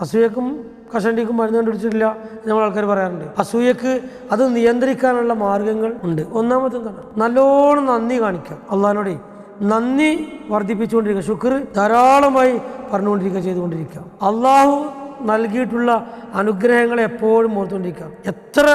അസൂയക്കും കഷണ്ടിക്കും മരുന്ന് കണ്ടുപിടിച്ചിട്ടില്ല നമ്മൾ ആൾക്കാർ പറയാറുണ്ട്. അസൂയക്ക് അത് നിയന്ത്രിക്കാനുള്ള മാർഗങ്ങൾ ഉണ്ട്. ഒന്നാമത്തെ എന്താണ് നല്ലോണം നന്ദി കാണിക്കാം അള്ളഹാനോടെ നന്ദി വർദ്ധിപ്പിച്ചുകൊണ്ടിരിക്കുക. ശുക്ർ ധാരാളമായി പറഞ്ഞുകൊണ്ടിരിക്കുക ചെയ്തുകൊണ്ടിരിക്കുക. അള്ളാഹു നൽകിയിട്ടുള്ള അനുഗ്രഹങ്ങളെ എപ്പോഴും ഓർത്തുകൊണ്ടിരിക്കുക. എത്ര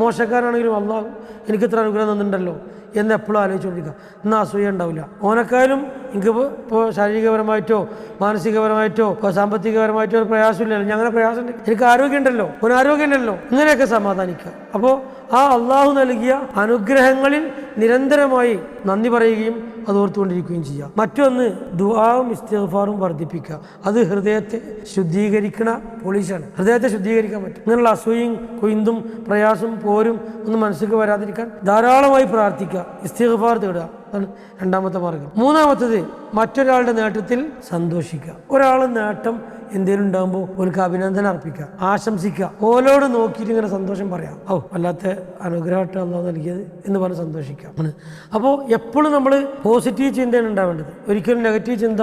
മോശക്കാരാണെങ്കിലും അള്ളാഹു എനിക്ക് ഇത്ര അനുഗ്രഹം തന്നിട്ടുണ്ടല്ലോ എന്ന് എപ്പോഴും ആലോചിച്ചുകൊണ്ടിരിക്കുക. എന്നാൽ അസൂയ ഉണ്ടാവില്ല. ഓനക്കാലും എനിക്ക് ഇപ്പോൾ ശാരീരികപരമായിട്ടോ മാനസികപരമായിട്ടോ സാമ്പത്തികപരമായിട്ടോ ഒരു പ്രയാസമില്ലല്ലോ. ഞങ്ങളെ പ്രയാസം എനിക്ക് ആരോഗ്യമുണ്ടല്ലോ ഓന് ആരോഗ്യമുണ്ടല്ലോ ഇങ്ങനെയൊക്കെ സമാധാനിക്കുക. അപ്പോൾ ആ അള്ളാഹു നൽകിയ അനുഗ്രഹങ്ങളിൽ നിരന്തരമായി നന്ദി പറയുകയും അത് ഓർത്തുകൊണ്ടിരിക്കുകയും ചെയ്യുക. മറ്റൊന്ന് ദുആവും ഇസ്തിഗ്ഫാറും വർദ്ധിപ്പിക്കുക. അത് ഹൃദയത്തെ ശുദ്ധീകരിക്കണ പൊളിഷാണ് ഹൃദയത്തെ ശുദ്ധീകരിക്കാൻ പറ്റും. ഇങ്ങനെയുള്ള അസൂയും കൊയ്ന്തും പ്രയാസം പോരും ഒന്നും മനസ്സിലേക്ക് വരാതിരിക്കാൻ ധാരാളമായി പ്രാർത്ഥിക്കുക. ഇസ്തിഗ്ഫാർ തേടുക. അതാണ് രണ്ടാമത്തെ മാർഗം. മൂന്നാമത്തത് മറ്റൊരാളുടെ നേട്ടത്തിൽ സന്തോഷിക്കുക. ഒരാൾ നേട്ടം എന്തെങ്കിലും ഉണ്ടാകുമ്പോൾ ഓർക്ക് അഭിനന്ദനം അർപ്പിക്കുക ആശംസിക്കുക. ഓലോട് നോക്കിയിട്ട് ഇങ്ങനെ സന്തോഷം പറയാം. ഓ വല്ലാത്ത അനുഗ്രഹമായിട്ട് അള്ളാഹ് നൽകിയത് എന്ന് പറഞ്ഞ് സന്തോഷിക്കാം. അപ്പോൾ എപ്പോഴും നമ്മൾ പോസിറ്റീവ് ചിന്തയാണ് ഉണ്ടാവേണ്ടത്. ഒരിക്കലും നെഗറ്റീവ് ചിന്ത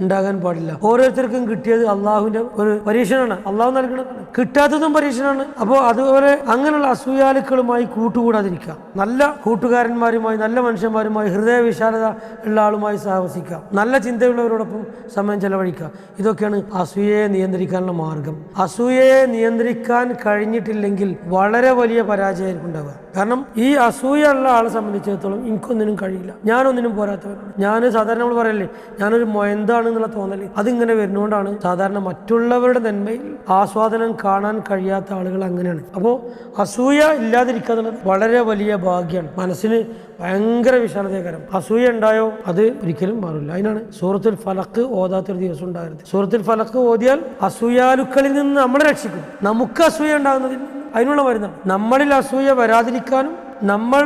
ഉണ്ടാകാൻ പാടില്ല. ഓരോരുത്തർക്കും കിട്ടിയത് അള്ളാഹുവിന്റെ ഒരു പരീക്ഷണമാണ്. അള്ളാഹു നൽകുന്നതാണ്. കിട്ടാത്തതും പരീക്ഷണമാണ്. അപ്പോൾ അതുപോലെ അങ്ങനെയുള്ള അസൂയാലുക്കളുമായി കൂട്ടുകൂടാതിരിക്കുക. നല്ല കൂട്ടുകാരന്മാരുമായി നല്ല മനുഷ്യന്മാരുമായി ഹൃദയ വിശാലത ഉള്ള ആളുമായി സഹവസിക്കുക. നല്ല ചിന്തയുള്ളവരോടൊപ്പം സമയം ചെലവഴിക്കുക. ഇതൊക്കെയാണ് അസൂയയെ നിയന്ത്രിക്കാനുള്ള മാർഗം. അസൂയയെ നിയന്ത്രിക്കാൻ കഴിഞ്ഞിട്ടില്ലെങ്കിൽ വളരെ വലിയ പരാജയമായിരിക്കും ഉണ്ടാവുക. കാരണം ഈ അസൂയ ഉള്ള ആളെ സംബന്ധിച്ചിടത്തോളം എനിക്കൊന്നിനും കഴിയില്ല. ഞാനൊന്നിനും പോരാത്തവരാണ് ഞാൻ സാധാരണ നമ്മൾ പറയല്ലേ ഞാനൊരു മൊയന്താണ് എന്നുള്ള തോന്നൽ. അതിങ്ങനെ വരുന്നതുകൊണ്ടാണ് സാധാരണ മറ്റുള്ളവരുടെ നന്മയിൽ ആസ്വാദനം കാണാൻ കഴിയാത്ത ആളുകൾ അങ്ങനെയാണ്. അപ്പോൾ അസൂയ ഇല്ലാതിരിക്കുക എന്നുള്ളത് വളരെ വലിയ ഭാഗ്യമാണ്. മനസ്സിന് ഭയങ്കര വിഷാദകരം അസൂയ ഉണ്ടായോ? അത് ഒരിക്കലും മാറില്ല. അതിനാണ് സൂറത്തുൽ ഫലക്ക് ഓതാത്തൊരു ദിവസം ഉണ്ടാകരുത് സൂറത്തുൽ ഫലക്ക് ഓതിയാൽ അസൂയാലുക്കളിൽ നിന്ന് നമ്മളെ രക്ഷിക്കും. നമുക്ക് അസൂയ ഉണ്ടാകുന്നതിന് അതിനുള്ള മരുന്നാണ് നമ്മളിൽ അസൂയ വരാതിരിക്കാനും നമ്മൾ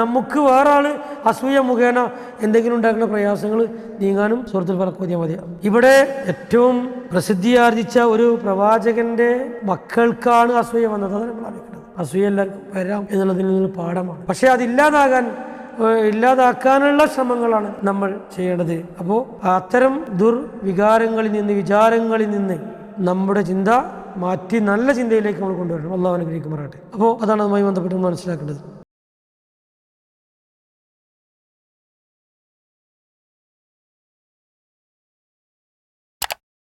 നമുക്ക് വേറെ ആൾ അസൂയ മുഖേന എന്തെങ്കിലും ഉണ്ടാക്കുന്ന പ്രയാസങ്ങൾ നീങ്ങാനും സുഹൃത്തിൽ ഫലക്കോതിയാൽ മതി. ഇവിടെ ഏറ്റവും പ്രസിദ്ധിയാർജിച്ച ഒരു പ്രവാചകന്റെ മക്കൾക്കാണ് അസൂയ വന്നത്. അതാണ് നമ്മൾ അറിയിക്കുന്നത് അസൂയ എല്ലാവർക്കും വരാം എന്നുള്ളതിൽ നിന്ന് പാഠമാണ്. പക്ഷേ അതില്ലാതാകാൻ ഇല്ലാതാക്കാനുള്ള ശ്രമങ്ങളാണ് നമ്മൾ ചെയ്യേണ്ടത്. അപ്പോൾ അത്തരം ദുർവികാരങ്ങളിൽ നിന്ന് വിചാരങ്ങളിൽ നിന്ന് നമ്മുടെ ചിന്ത മാറ്റി നല്ല ചിന്തയിലേക്ക് നമ്മൾ കൊണ്ടുവരണം. അള്ളാഹു അനുഗ്രഹിക്കുമാറാട്ടെ അപ്പോൾ അതാണ് അതുമായി ബന്ധപ്പെട്ട് മനസ്സിലാക്കേണ്ടത്.